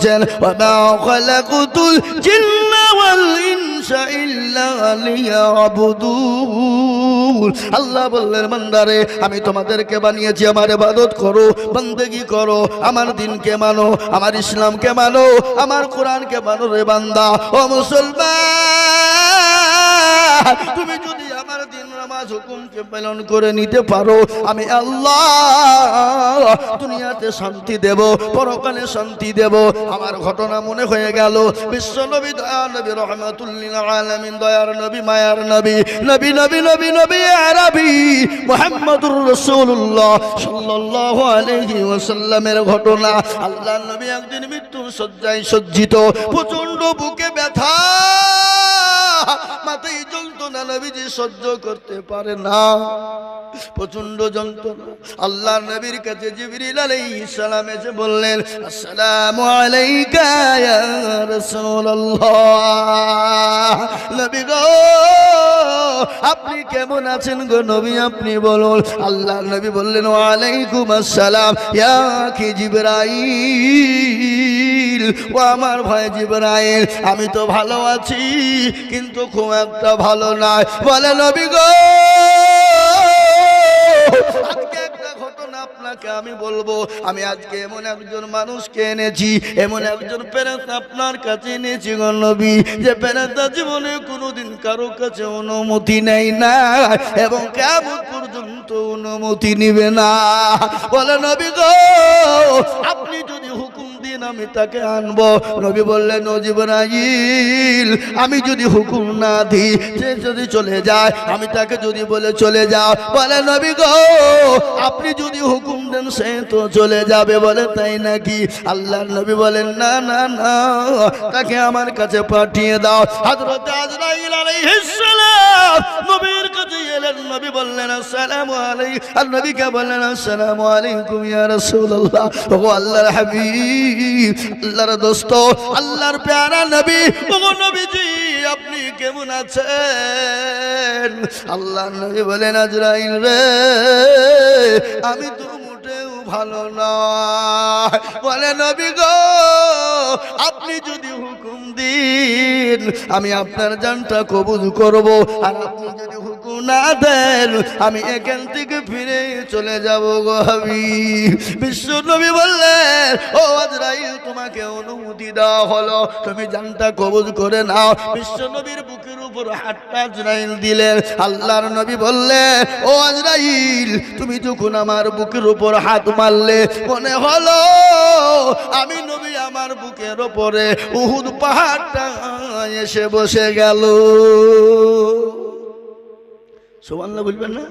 বলেছেন আল্লাহ বললেন, বান্দারে, আমি তোমাদেরকে বানিয়েছি, আমার ইবাদত করো, বন্দেগী করো, আমার দিনকে মানো, আমার ইসলামকে মানো, আমার কোরআনকে মানো রে বান্দা, ও মুসলমান। তুমি যদি আমার দিন নামাজ হুকুমকে পালন করে নিতে পারো, আমি আল্লাহ দুনিয়াতে শান্তি দেব, পরকালে শান্তি দেব। আমার ঘটনা মনে হয়ে গেল, বিশ্ব নবী দয়া নবী দয়ার নবী, মায়ার নবী নবী নবী নবী নবী, আরবি, মুহাম্মদুর আলাইহি ওয়াসাল্লামের ঘটনা। আল্লাহ নবী একদিন মৃত্যুর শয্যায় সজ্জিত প্রচণ্ড বুকে ব্যথা। মাথায় যন্ত্রণা নবীজি সহ্য করতে পারে না। প্রচণ্ড যন্ত্রণা। আল্লাহ নবীর কাছে জিবরিল আলাইহিস সালাম এসে বললেন, আসসালামু আলাইকা ইয়া রাসূলুল্লাহ। নবী গো, আপনি কেমন আছেন গো নবী? আপনি বলুন। আল্লাহ নবী বললেন, ওয়ালাইকুম আসসালাম ইয়া কি জিবরাইল। ও আমার ভাই জিবরাইল, আমি তো ভালো আছি, কিন্তু খুব একটা ভালো নয়। বলে নবী গো আপনাকে আমি বলব। আমি আজকে এমন একজন মানুষকে এনেছি, এমন একজন প্রেরণা আপনার কাছে এনেছি নবী, যে প্রেরণা জীবনে কোনোদিন কারও কাছে অনুমতি নেই না এবং কেমন পর্যন্ত অনুমতি নিবে না। বলে নবী গো, আপনি দিন আমি তাকে আনব। নবী বললেন নজিবরাইল আমি যদি হুকুম না দিই, সে যদি চলে যায়, আমি তাকে যদি বলে চলে যাও। বলে, নবী গো, আপনি যদি হুকুম দেন, সে তো চলে যাবে। বলে, তাই নাকি? আল্লাহর নবী বলেন, না না না, তাকে আমার কাছে পাঠিয়ে দাও। হযরত আজরাইল আলাইহিস নবীর কাছে এলেন, নবী বললেন, আসসালামু আর নবীকে বললেন, আসসালামু আলাইকুম ইয়া রাসূলুল্লাহ। ও আল্লাহর হাবিব, আল্লাহর দোস্ত, আল্লাহর প্যারা নবী। ও নবীজি, আপনি কেমন আছেন? আল্লাহ নবী বলেন, আজরাইল রে, আমি তো ভালো নয়। বলে, নবী গো, আপনি যদি হুকুম দিন, আমি আপনার জানটা কবুল করব। আর আপনি যদি হুকুম না দেন, আমি এখান থেকে ফিরে চলে যাব গো হাবি বিশ্ব নবী বললেন, ও আজরাইল, তোমাকে অনুমতি দেওয়া হলো। তুমি জানটা কবুল করে নাও। বিশ্ব নবীর বুকের উপর হাতটা আজরাইল দিলেন। আল্লাহর নবী বললেন, ও আজরাইল, তুমি যখন আমার বুকের উপর হাত মারলে মনে হলো আমি নবী আমার বুকের ওপরে উহুদ পাহাড়টা এসে বসে গেল। সোমান্লা বলবেন না?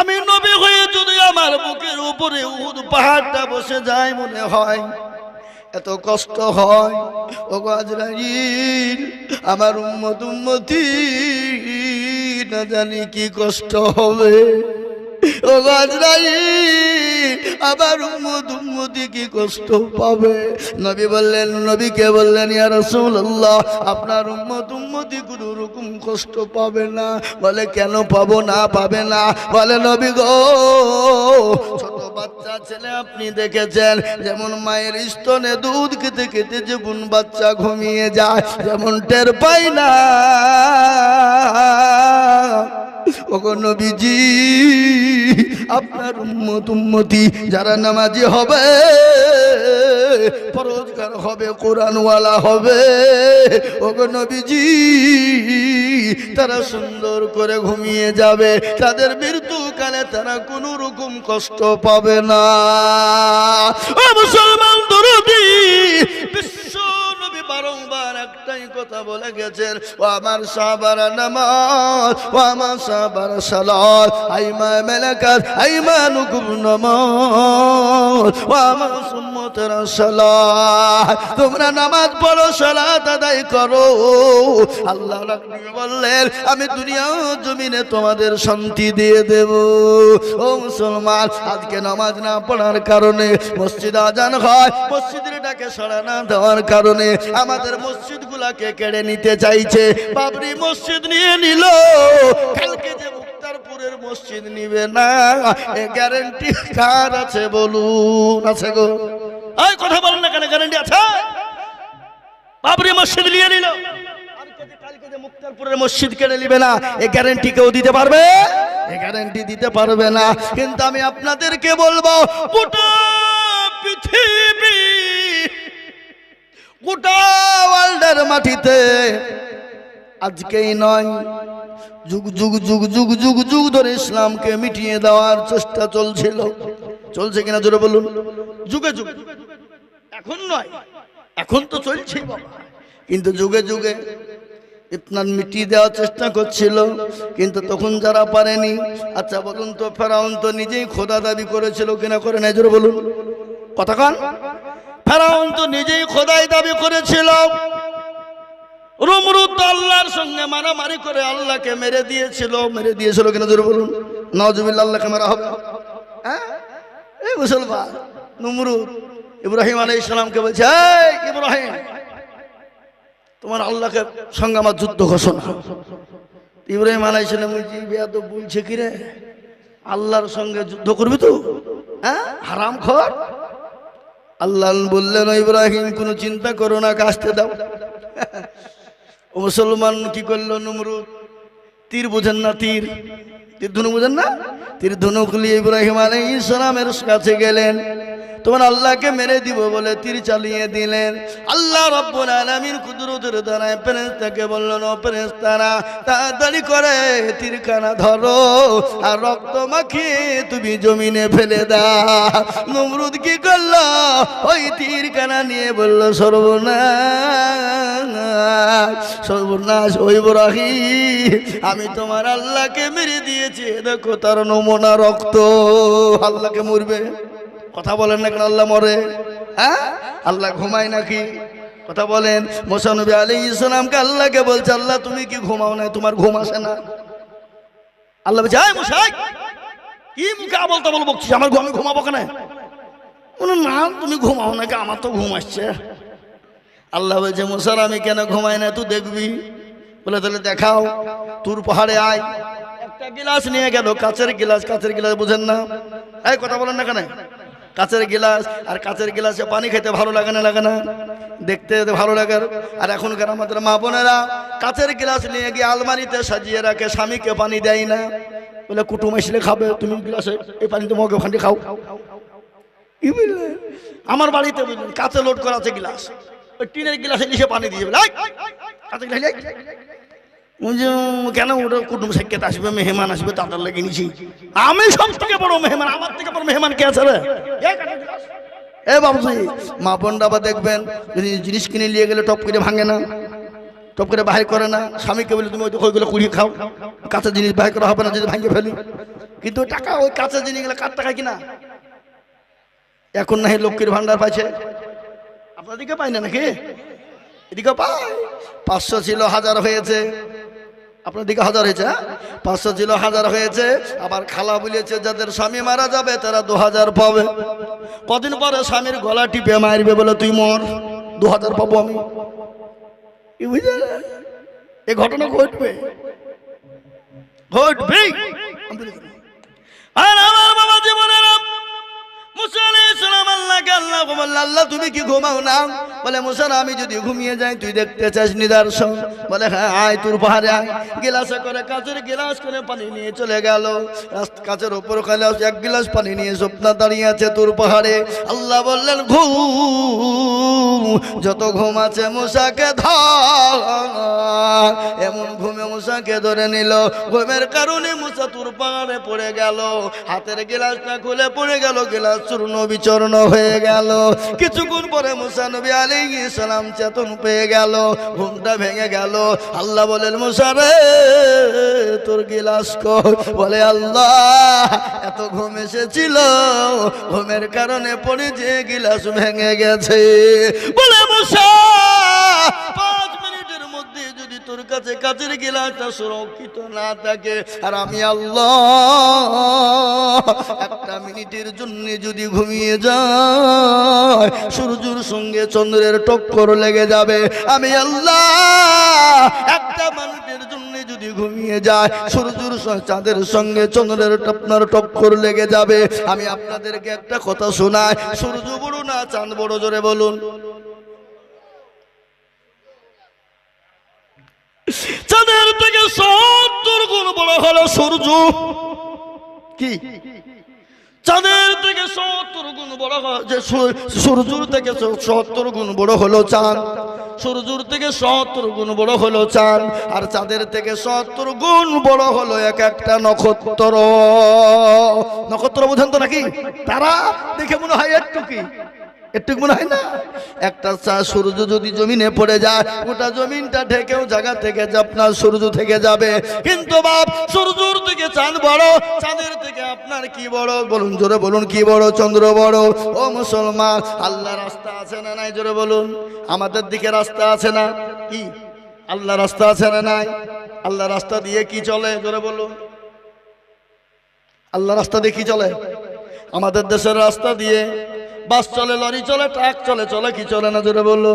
আমি নবী হয়ে যদি আমার বুকের উপরে উহুদ পাহাড়টা বসে যায় মনে হয় এত কষ্ট হয়। ও আমার উম্মত উম্মতি, না জানি কি কষ্ট হবে। ও আজরাইল আবার উম্মত উম্মতি কি কষ্ট পাবে? নবী বললেন নবীকে বললেন, ইয়া রাসূলুল্লাহ, আপনার উম্মত উম্মতি কোনো রকম কষ্ট পাবে না। বলে, কেন পাবো না, পাবে না? বলে, নবী গো বাচ্চা ছেলে আপনি দেখেছেন? যেমন মায়ের স্তনে দুধ খেতে খেতে যেমন বাচ্চা ঘুমিয়ে যায়, যেমন টের পাই না। নবীজি, আপনার উম্মত উম্মতি যারা নামাজি হবে পরোজগার হবে, কোরআনওয়ালা হবে। ওগো নবীজি, তারা সুন্দর করে ঘুমিয়ে যাবে। তাদের মৃত্যুকালে তারা কোনো রকম কষ্ট পাবে না। মুসলমান দরদি একটাই কথা বলে গেছেন, ও আমার সাহাবারা নামাজ, ও আমার সাহাবারা সালাত, আইমা মেলাকাত, আইমা নুকুম নামাজ, ও আমার সুম্মতেরা সালাত, তোমরা নামাজ পড়ো, সালাত আদায় করো। আল্লাহ রাখবি বললেন, আমি দুনিয়া ও জমিনে তোমাদের শান্তি দিয়ে দেব। ও মুসলমান, আজকে নামাজ না পড়ার কারণে মসজিদ আজান হয়, মসজিদের ডাকে সাড়া না দেওয়ার কারণে আমাদের মসজিদ গুলাকে কেড়ে নিতে চাইছে। বাবরি মসজিদ নিয়ে নিল। কালকে যে মুক্তারপুরের মসজিদ নিবে না, এ গ্যারেন্টি কার আছে বলুন, আছে গো। এই কথা বলেন না কেন গ্যারেন্টি আছে? বাবরি মসজিদ নিয়ে নিল। মুক্তারপুরের মসজিদ কেড়ে নিবে না গ্যারেন্টি কেউ দিতে পারবে? গ্যারেন্টি দিতে পারবে না। কিন্তু আমি আপনাদেরকে বলব পৃথিবী গোটা মাটিতে। আজকেই নয়, যুগ যুগ যুগ যুগ যুগ যুগ ধরে ইসলামকে মিটিয়ে দেওয়ার চেষ্টা চলছিল। চলছে কিনা জোরে বলুন? যুগে যুগে এখন নয়, এখন তো চলছে কিন্তু যুগে যুগে ইতনান মিটিয়ে দেওয়ার চেষ্টা করছিল। কিন্তু তখন যারা পারেনি আচ্ছা বলুন তো, ফেরাউন তো নিজেই খোদা দাবি করেছিল কিনা করে নাই জোরে বলুন। কথা কন? ফেরাউন তো নিজেই খোদাই দাবি করেছিল। রুমরুদ তো আল্লাহর সঙ্গে মারামারি করে আল্লাহকে মেরে দিয়েছিল। মেরে দিয়েছিল কিনা জোরে বলুন। নজবিল্লা আল্লাহকে মারা হবে। হ্যাঁ? এই মুসলমান, নমরুদ, ইব্রাহিম আলাই ইসলামকে বলছে ইব্রাহিম, তোমার আল্লাহকে সঙ্গে আমার যুদ্ধ ঘোষণা। ইব্রাহিম আলাই ইসলাম বিয়া তো বলছে কি রে? আল্লাহর সঙ্গে যুদ্ধ করবি তো? হ্যাঁ? হারাম খর আল্লাহ বললেন, "ও ইব্রাহিম, কোনো চিন্তা করো না কাজতে দাও। মুসলমান কি করল, নমরুদ? তীর বোঝেন না, তীর। তীর ধনু বোঝেন না? তীর ধনুক নিয়ে ইব্রাহিম আলী ইসলামের কাছে গেলেন। তোমার আল্লাহকে মেরে দিব বলে তীর চালিয়ে দিলেন। আল্লাহ রব্বুল আলামিন কুদরতের দ্বারায় ফেরেশতাকে বললেন, ও ফেরেশতারা, তাড়াতাড়ি করে তীরখানা ধরো আর রক্ত মাখিয়ে তুমি জমিনে ফেলে দাও। নমরুদ কি করল? ওই তীরখানা নিয়ে বলল, সর্বনাশ সর্বনাশ ওই বরাহি আমি তোমার আল্লাহকে মেরে দিয়েছি। দেখো তার নমুনা রক্ত। আল্লাহকে মরবে। কথা বলেন না কেন আল্লাহ মরে? হ্যাঁ? আল্লাহ ঘুমায় নাকি? কথা বলেন মোসানবী আলী ইসলামকে আল্লাহকে বলছে, আল্লাহ, তুমি কি ঘুমাও না তোমার ঘুম আসে না। আল্লাহ বলছে মশাই, কি মুখে আবল তাবল বকছিস? আমার আমি ঘুমাবো কেন? না, তুমি ঘুমাও নাকি আমার তো ঘুম আসছে। আল্লাহ বলছে, মুসার, আমি কেন ঘুমাই না? তুই দেখবি। বলে, তাহলে দেখাও, তুর পাহাড়ে আয়। একটা গিলাস নিয়ে গেল, কাচের গিলাস কাচের গিলাস, বুঝেন না? এই কথা বলেন না কেন? কাচের গিলাস, আর কাচের গিলাসে পানি খেতে ভালো লাগে না লাগে না? দেখতে ভালো লাগে। আর এখনকার আমাদের মা বোনেরা কাচের গিলাস নিয়ে গিয়ে আলমারিতে সাজিয়ে রাখে, স্বামীকে পানি দেয় না। বলে, কুটুম আসলে খাবে, তুমি গিলাসে এই পানি তোমাকে ওখানে খাও। আমার বাড়িতে বুঝলেন কাঁচে লোড করা আছে গিলাস। ওই টিনের গিলাসে নিচে পানি দিয়ে কাঁচের গিলাস কেন ওটা কুটুম সাক্ষাৎ আসবে, মেহমান আসবে, তাদের লেগে নিছি আমি সব থেকে বড় মেহমান, আমার থেকে বড় মেহমান কে আছে রে? এ বাবুজি, মা বোনরা আবার দেখবেন, যদি জিনিস কিনে নিয়ে গেলে টপ করে ভাঙে না, টপ করে বাহির করে না, স্বামীকে বলে, তুমি ওই- ওইগুলো কুড়িয়ে খাও কাঁচা জিনিস বাহির করা হবে না, যদি ভাঙে ফেলি। কিন্তু টাকা, ওই কাঁচা জিনিসগুলো কার টাকা কিনা? এখন না লক্ষ্মীর ভান্ডার পাইছে। আপনার দিকে পাই না নাকি? এদিকে পাই পাঁচশো ছিল, হাজার হয়েছে। আপনার দিকে হাজার হয়েছে হ্যাঁ? পাঁচশো ছিল, হাজার হয়েছে। আবার খালা বলেছে, যাদের স্বামী মারা যাবে, তারা দু হাজার পাবে। কদিন পরে স্বামীর গলা টিপে মারবে বলে, তুই মর, দু হাজার পাবো আমি। এ ঘটনা ঘটবে। ঘটবে আর আমার আল্লাহ তুমি কি ঘুমাও না? বলে আমি যদি ঘুমিয়ে যাই, তুই দেখতে বলে হ্যাঁ আয় তোর পাহাড়ে আয়। গিলাসে করে গিলাস করে নিয়ে চলে গেল। এক গিলাস নিয়ে দাঁড়িয়ে আছে তোর পাহাড়ে আল্লাহ বললেন, ঘুম, যত ঘুম আছে মুসাকে এমন ঘুমে মুসাকে ধরে নিল। ঘুমের কারণে মুসা তোর পাহাড়ে পড়ে গেল। হাতের গিলাসটা খুলে পড়ে গেল। গিলাস চূর্ণ বিচূর্ণ হয়ে গেল। কিছুক্ষণ পরে মুসা নবী আলী সালাম চেতন পেয়ে গেল, ঘুমটা ভেঙে গেল। আল্লাহ বলেন, মুসা রে, তোর গিলাস বলে, আল্লাহ, এত ঘুম এসেছিল, ঘুমের কারণে পড়ে যে গিলাস ভেঙে গেছে। বলে, মুসা তোর কাছে কাছের গিলাসটা সুরক্ষিত না থাকে। আর আমি আল্লাহ, একটা মিনিটের জন্য যদি ঘুমিয়ে যায়, সূর্যের সঙ্গে চন্দ্রের টক্কর লেগে যাবে। আমি আল্লাহ, একটা মানুষের জন্য যদি যদি ঘুমিয়ে যায়, সূর্যের চাঁদের সঙ্গে চন্দ্রের আপনার টক্কর লেগে যাবে। আমি আপনাদেরকে একটা কথা শোনাই, সূর্য বড় না চাঁদ বড় জোরে বলুন চাঁদের থেকে সত্তর গুণ বড় হলো সূর্য। কি? চাঁদের থেকে সত্তর গুণ বড় যে সূর্যের থেকে সত্তর গুণ বড় হলো চাঁদ। সূর্যের থেকে সত্তর গুণ বড় হলো চাঁদ আর চাঁদের থেকে সত্তর গুণ বড় হলো এক একটা নক্ষত্র। নক্ষত্র বোঝেন তো নাকি? তারা দেখে মনে হয় একটু কি? একটু মনে হয় না? একটা চা- সূর্য যদি জমিনে পড়ে যায়, গোটা জমিনটা ঢেকেও জায়গা থেকে আপনার সূর্য থেকে যাবে। কিন্তু বাপ, সূর্যর থেকে চাঁদ বড়, চাঁদের থেকে আপনার কি বড়? বলুন, জোরে বলুন, কি বড় চন্দ্র বড়? ও মুসলমান, আল্লাহ রাস্তা আছে না নাই? জোরে বলুন, আমাদের দিকে রাস্তা আছে না? কি? আল্লাহ রাস্তা আছে না নাই? আল্লাহ রাস্তা দিয়ে কি চলে? জোরে বলুন। আল্লাহ রাস্তা দিয়ে কি চলে? আমাদের দেশের রাস্তা দিয়ে বাস চলে, লরি চলে, ট্রাক চলে চলে, কি চলে না জোরে বলল?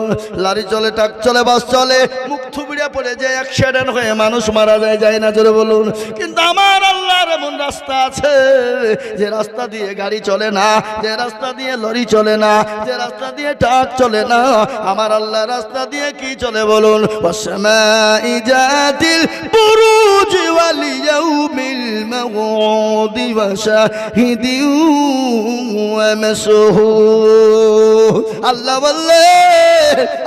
লরি চলে, ট্রাক চলে, বাস চলে, মুখ থুবিড়ে পড়ে যায় অ্যাক্সিডেন্ট হয়ে মানুষ মারা যায় যায় না জোরে বলুন। কিন্তু আমার আল্লাহর এমন রাস্তা আছে, যে রাস্তা দিয়ে গাড়ি চলে না, যে রাস্তা দিয়ে লরি চলে না, যে রাস্তা দিয়ে ট্রাক চলে না। আমার আল্লাহ রাস্তা দিয়ে কি চলে বলুন? জাতিল হিদিউ ওয়ালিয়াউমিল মাউদি আল্লাহ বললে,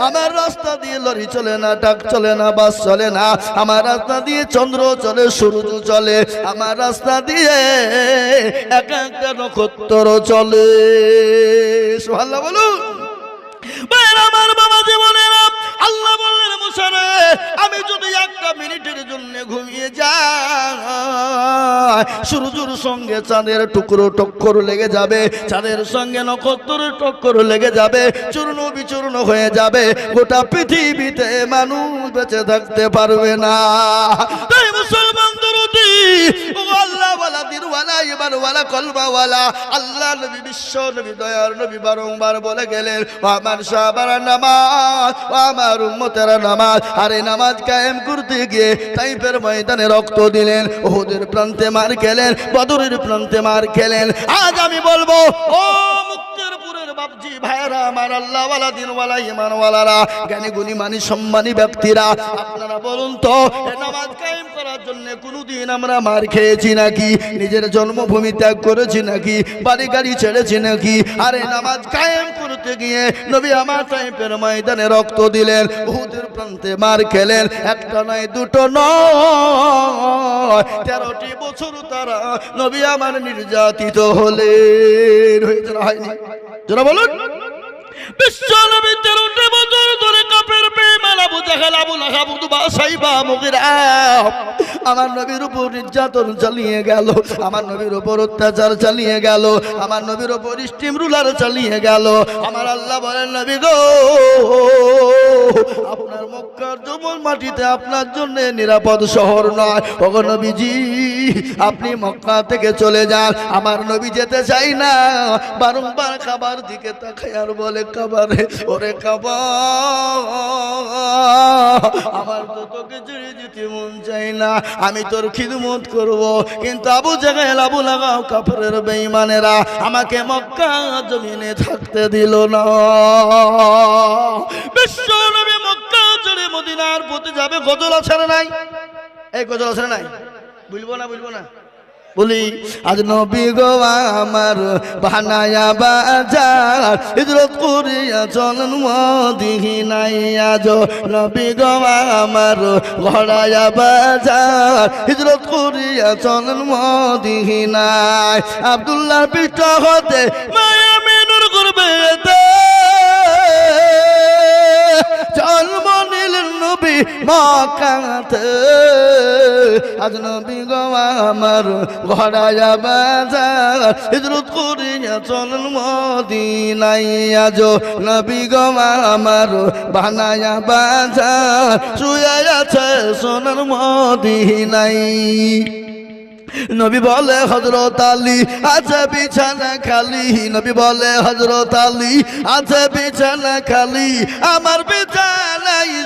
আমার রাস্তা দিয়ে লরি চলে না, ডাক চলে না, বাস চলে না। আমার রাস্তা দিয়ে চন্দ্র চলে, সূর্য চলে। আমার রাস্তা দিয়ে এক একটা নক্ষত্র চলে। সোহাল্লা বলুন। আমি যদি একটা মিনিটের জন্য ঘুমিয়ে যাই, সূর্যর সঙ্গে চাঁদের টুকরো টক্কর লেগে যাবে, চাঁদের সঙ্গে নক্ষত্রের টক্কর লেগে যাবে, চূর্ণ বিচূর্ণ হয়ে যাবে, গোটা পৃথিবীতে মানুষ বেঁচে থাকতে পারবে না। তাই মুসলমান নামাজ কায়েম রক্ত দিলেন ওহুদের প্রান্তে মার খেলেন, বদরের প্রান্তে মার খেলেন। আজ আমি বলব, ও বাপজি ভাইরা আমার আল্লাহওয়ালা, দিনওয়ালা ইমানওয়ালারা জ্ঞানী গুণী মানি সম্মানী ব্যক্তিরা, আপনারা বলুন তো নামাজ কায়েম করার জন্য কোনোদিন আমরা মার খেয়েছি নাকি? নিজের জন্মভূমি ত্যাগ করেছি নাকি? বাড়ি গাড়ি ছেড়েছি নাকি? আরে নামাজ কায়েম করতে গিয়ে নবী আমার টাইপের ময়দানে রক্ত দিলেন, উহুদের প্রান্তে মার খেলেন। একটা নয়, দুটো নয়, তেরোটি বছর তারা নবী আমার নির্যাতিত হলেন। হয়েছে হয়নি? যারা বলুন। বিশ্ব নবী তেরোটি বছর ধরে বেমাল আমার নবীর উপর নির্যাতন চালিয়ে গেল, আমার নবীর উপর অত্যাচার চালিয়ে গেল, আমার নবীর উপর স্টিম রুলার চালিয়ে গেল। আমার আল্লাহ বলেন, নবী গো, আপনার মক্কার জমল মাটিতে আপনার জন্য নিরাপদ শহর নয়। ওগো নবীজি, আপনি মক্কা থেকে চলে যান। আমার নবী যেতে চাই না। বারংবার খাবার দিকে তাকাই আর বলে, খাবারে, ওরে খাবার। আমার তো তোকে ছেড়ে যেতে মন চাই না। আমি তোর খিদমত করব। কিন্তু আবু জায়গায় আবু লাগাও কাপড়ের বেইমানেরা আমাকে মক্কা জমিনে থাকতে দিল না। বিশ্ব নবী মক্কা ছেড়ে মদিনার প্রতি যাবে। গজল আছে নাই? এই গজল আছে নাই? বুঝব না বুঝব না। বলি, আজ নবী গো আমার বানায়া বাজার, হিজরত করিয়া চলন মদিহি নাই আজ। নবী গো আমার ঘড়ায়া বাজার, হিজরত করিয়া চলন মদিহি নাই আব্দুল্লাহ পৃষ্ঠ হতে মায়া মেনুর করবে মকাতে। আজ নবী গো আমার ঘরায়া বাজার হিজরত করিয়া চলন মদিনাই আজ নবী গো আমার বানায়া বাজার শুয়ে আছে সোনার মদিনাই নবী বলে হজরত আলী আছে বিছানা খালি। নবী বলে হজরত আলী আছে বিছানা খালি। আমার যাও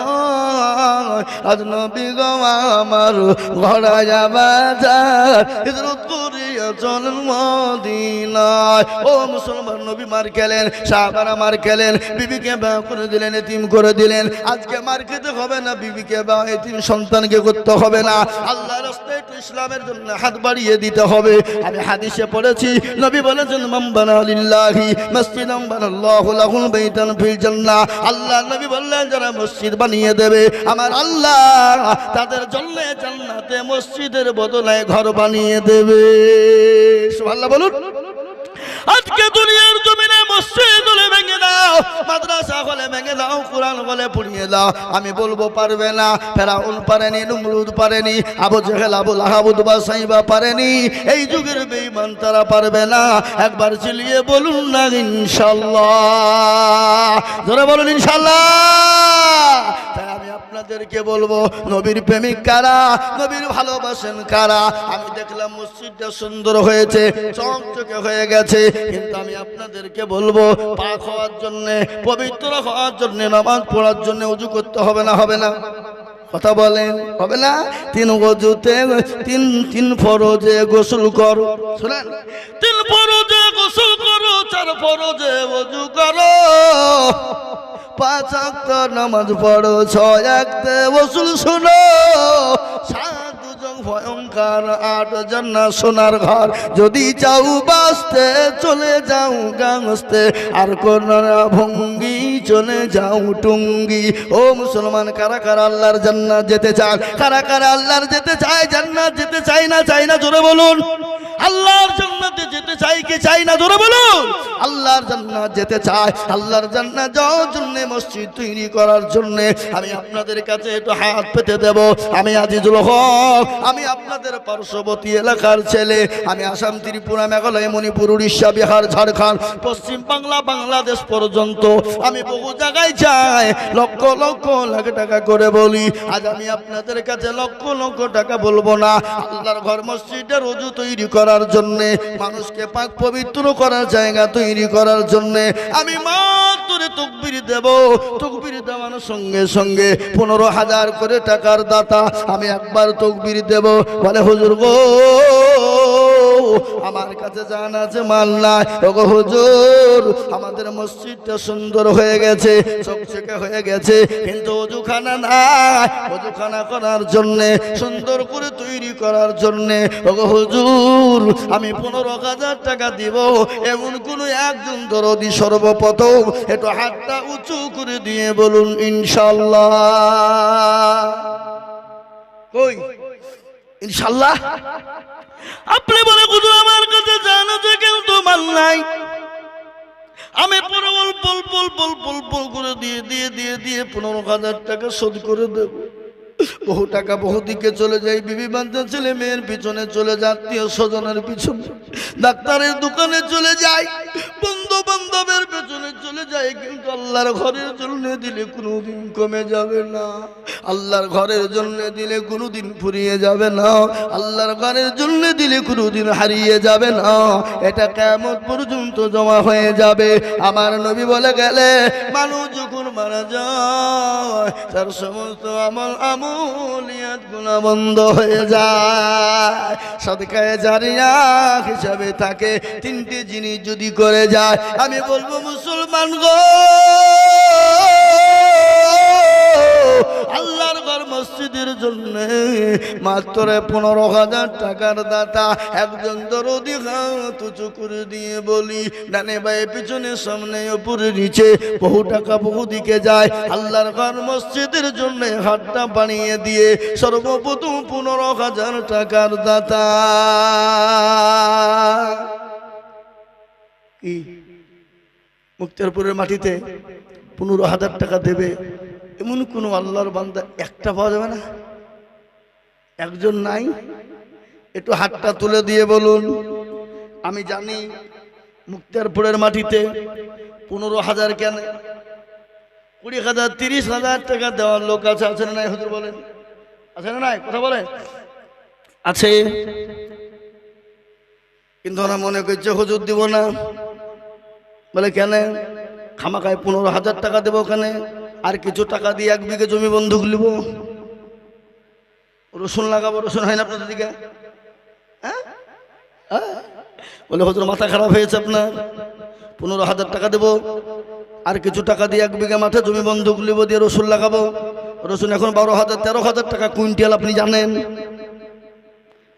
আজ নবী গো আমার ঘরা যাবা হিজরত করিয়া মদিনায় ও মুসলমান নবী মার সাহাবারা মার বিবিকে করে দিলেন, এতিম করে দিলেন। আজকে মার খেতে হবে না, বিবিকে বা এতিম সন্তানকে করতে হবে না। আল্লাহ রাস্তায় একটু ইসলামের জন্য হাত বাড়িয়ে দিতে হবে। আমি হাদিসে পড়েছি, নবী বলেছেন মাম্বানা লিল্লাহি মসজিদাম বানাল্লাহু লাহুল বাইতান ফিল জান্নাহ। আল্লাহ নবী বললেন, যারা মসজিদ বানিয়ে দেবে, আমার আল্লাহ তাদের জন্য জান্নাতে মসজিদের বদলে ঘর বানিয়ে দেবে। বলুন। আজকে দুনিয়ার জমিনে মসজিদ হলে ভেঙে দাও, মাদ্রাসা হলে ভেঙে দাও, কোরআন হলে পুড়িয়ে দাও। আমি বলব, পারবে না। ফেরাউন পারেনি, নমরুদ পারেনি, আবু জেহেল, আবু লাহাবুদ বা সাইবা পারেনি। এই যুগের বেঈমান, তারা পারবে না। একবার চিলিয়ে বলুন না ইনশাল্লাহ ধরে বলুন ইনশাল্লাহ আপনাদেরকে বলব, নবীর প্রেমিক কারা? নবীর ভালোবাসেন কারা? আমি দেখলাম মসজিদটা সুন্দর হয়েছে, চকচকে হয়ে গেছে, কিন্তু আমি আপনাদেরকে বলব, পাক হওয়ার জন্য, পবিত্র হওয়ার জন্য, নামাজ পড়ার জন্য উজু করতে হবে না হবে না। কথা বলেন, হবে না? তিন গজুতে তিন তিন ফরজে গোসল করো। শুনেন, তিন ফরজে গোসল করো, চার ফরজে উজু করো। পাঁচ নামাজ পড়ো, ছয় আক্তে ওসুল শুনো। সাত দুজন ভয়ঙ্কর, আট জান্না সোনার ঘর। যদি চাও বাঁচতে, চলে যাও গাংস্তে। আর কোন ভঙ্গি, চলে যাও টুঙ্গি। ও মুসলমান, কারা কারা আল্লাহর জান্নাত যেতে চায়? কারা কারা আল্লাহর যেতে চায়? জান্নাত যেতে চাই না চাই না? জোরে বলুন। আল্লাহর জান্নাতে যেতে চাই কি চাই না, জোরে বলুন। আল্লাহর জান্নাত যেতে চাই, আল্লাহর জান্নাত যাওয়ার জন্য, মসজিদ তৈরি করার জন্য। আমি আপনাদের কাছে একটু হাত পেতে দেব। আমি আজিজুল হক, আমি আপনাদের পার্শ্ববর্তী এলাকার ছেলে। আমি আসাম, ত্রিপুরা, মেঘালয়, মণিপুর, উড়িষ্যা, বিহার, ঝাড়খণ্ড, পশ্চিম বাংলা, বাংলাদেশ পর্যন্ত। আমি বহু জায়গায় যাই, লক্ষ লক্ষ লাখ টাকা করে বলি। আজ আমি আপনাদের কাছে লক্ষ লক্ষ টাকা বলব না। আল্লাহর ঘর মসজিদের রজু তৈরি করার জন্যে মানুষকে পাক পবিত্র করার জায়গা তৈরি করার জন্য আমি মাত্র তকবির দেব। তকবির দেওয়ার সঙ্গে সঙ্গে পনেরো হাজার করে টাকার দাতা আমি একবার তকবির দেব। বলে, হুজুর গো আমার কাছে জান আছে মাল নাই ওগো হুজুর, আমাদের মসজিদটা সুন্দর হয়ে গেছে, চকচকে হয়ে গেছে, কিন্তু অজুখানা নাই। অজুখানা করার জন্যে, সুন্দর করে তৈরি করার জন্যে, ওগো হুজুর, আমি পনেরো হাজার টাকা দিব। এমন কোন একজন দরদি সর্বপ্রথম একটু হাতটা উঁচু করে দিয়ে বলুন, ইনশাল্লাহ। কই? ইনশাল্লাহ আপনি বলে হুজুর আমার কাছে জানো যে কিন্তু মাল নাই। আমি পরবল বল বল বল পল বল করে দিয়ে দিয়ে দিয়ে দিয়ে পনেরো হাজার টাকা শোধ করে দেব। বহু টাকা, বহু দিকে চলে যায় বিবি বান্ধব ছেলে, মেয়ের পিছনে চলে যায় আত্মীয় স্বজনের পিছনে। ডাক্তারের দোকানে চলে যায় বন্ধু বান্ধবের পেছনে চলে যায় কিন্তু আল্লাহর ঘরের জন্য দিলে কোনোদিন কমে যাবে না। আল্লাহর ঘরের জন্য দিলে কোনোদিন ফুরিয়ে যাবে না। আল্লাহর ঘরের জন্য দিলে কোনোদিন হারিয়ে যাবে না। এটা কেমন পর্যন্ত জমা হয়ে যাবে? আমার নবী বলে গেলে, মানুষ যখন মারা যায়, তার সমস্ত আমল গুণা বন্ধ হয়ে যায়। সদকায় জারিয়া হিসাবে থাকে, তিনটি জিনিস যদি করে যায়, আমি বলব মুসলমান গো। আল্লাহর ঘর মসজিদের জন্য মাত্র পনেরো হাজার টাকার দাতা। একজন দরদি হাত করে দিয়ে বলি ডানে বায়ে পিছনে, সামনে উপরে নিচে, বহু টাকা বহু দিকে যায়। আল্লাহর ঘর মসজিদের জন্য হাতটা বানিয়ে দিয়ে সর্বপ্রথম পনেরো হাজার টাকার দাতা। মুক্তারপুরের মাটিতে পনেরো হাজার টাকা দেবে। এমন কোনো আল্লাহর বান্দা একটা পাওয়া যাবে না? একজন নাই? একটু হাতটা তুলে দিয়ে বলুন। আমি জানি মুক্তারপুরের মাটিতে পনেরো হাজার কেন? কুড়ি হাজার, তিরিশ হাজার টাকা দেওয়ার লোক আছে আছে না নাই? হুজুর বলেন। আছে না নাই? কথা বলেন। আছে। কিন্তু ওরা মনে করছে, হুজুর দিব না। বলে, কেন? খামাখায় পনেরো হাজার টাকা দেবো ওখানে। আর কিছু টাকা দিয়ে এক বিঘে জমি বন্ধুক নিব রসুন লাগাবো, রসুন হয় না আপনাদের দিকে? হ্যাঁ? হ্যাঁ? বলে, হজুর, মাথা খারাপ হয়েছে আপনার। পনেরো হাজার টাকা দেবো। আর কিছু টাকা দিয়ে এক বিঘা মাঠে জমি বন্ধুক নিব দিয়ে রসুন লাগাবো। রসুন এখন বারো হাজার, তেরো হাজার টাকা কুইন্টাল, আপনি জানেন।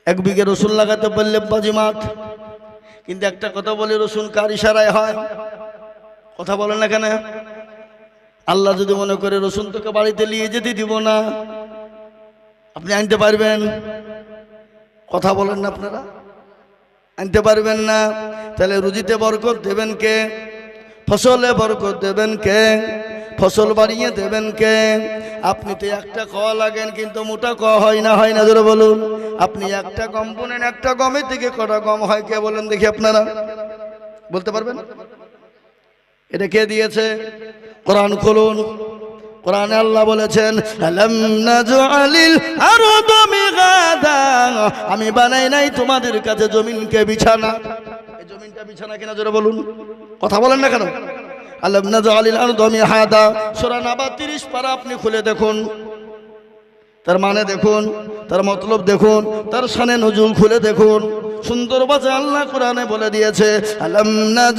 এক বিঘে রসুন লাগাতে পারলে বাজি মাঠ। কিন্তু একটা কথা বলে, রসুন কার ইশারায় হয়? কথা বলেন না কেন? আল্লাহ যদি মনে করে রসুন তোকে বাড়িতে নিয়ে যেতে দিব না, আপনি আনতে পারবেন? কথা বলেন না আপনারা? আনতে পারবেন না? তাহলে রুজিতে বরকত দেবেন কে? ফসলে বরকত দেবেন কে? ফসল বাড়িয়ে দেবেন কে? আপনি তো একটা ক লাগেন, কিন্তু মোটা ক হয় না হয় না ধরে বলুন। আপনি একটা গম বুনেন, একটা গমের থেকে কটা গম হয়, কে বলেন দেখি আপনারা? বলতে পারবেন? এটা কে দিয়েছে? কোরআন খুলুন। কোরআনে আল্লাহ বলেছেন আমি বানাই নাই তোমাদের কাছে জমিনকে বিছানা। এই জমিনটা বিছানা কিনা জোরে বলুন। কথা বলেন না কেন? আলাম নাজআলিল আরদা মিহাদা সূরা নাবা 30 পারা আপনি খুলে দেখুন। তার মানে দেখুন, তার মতলব দেখুন, তার সানে নজুল খুলে দেখুন। সুন্দর বাজে আল্লাহ কোরআনে বলে দিয়েছে, আলাম নাজ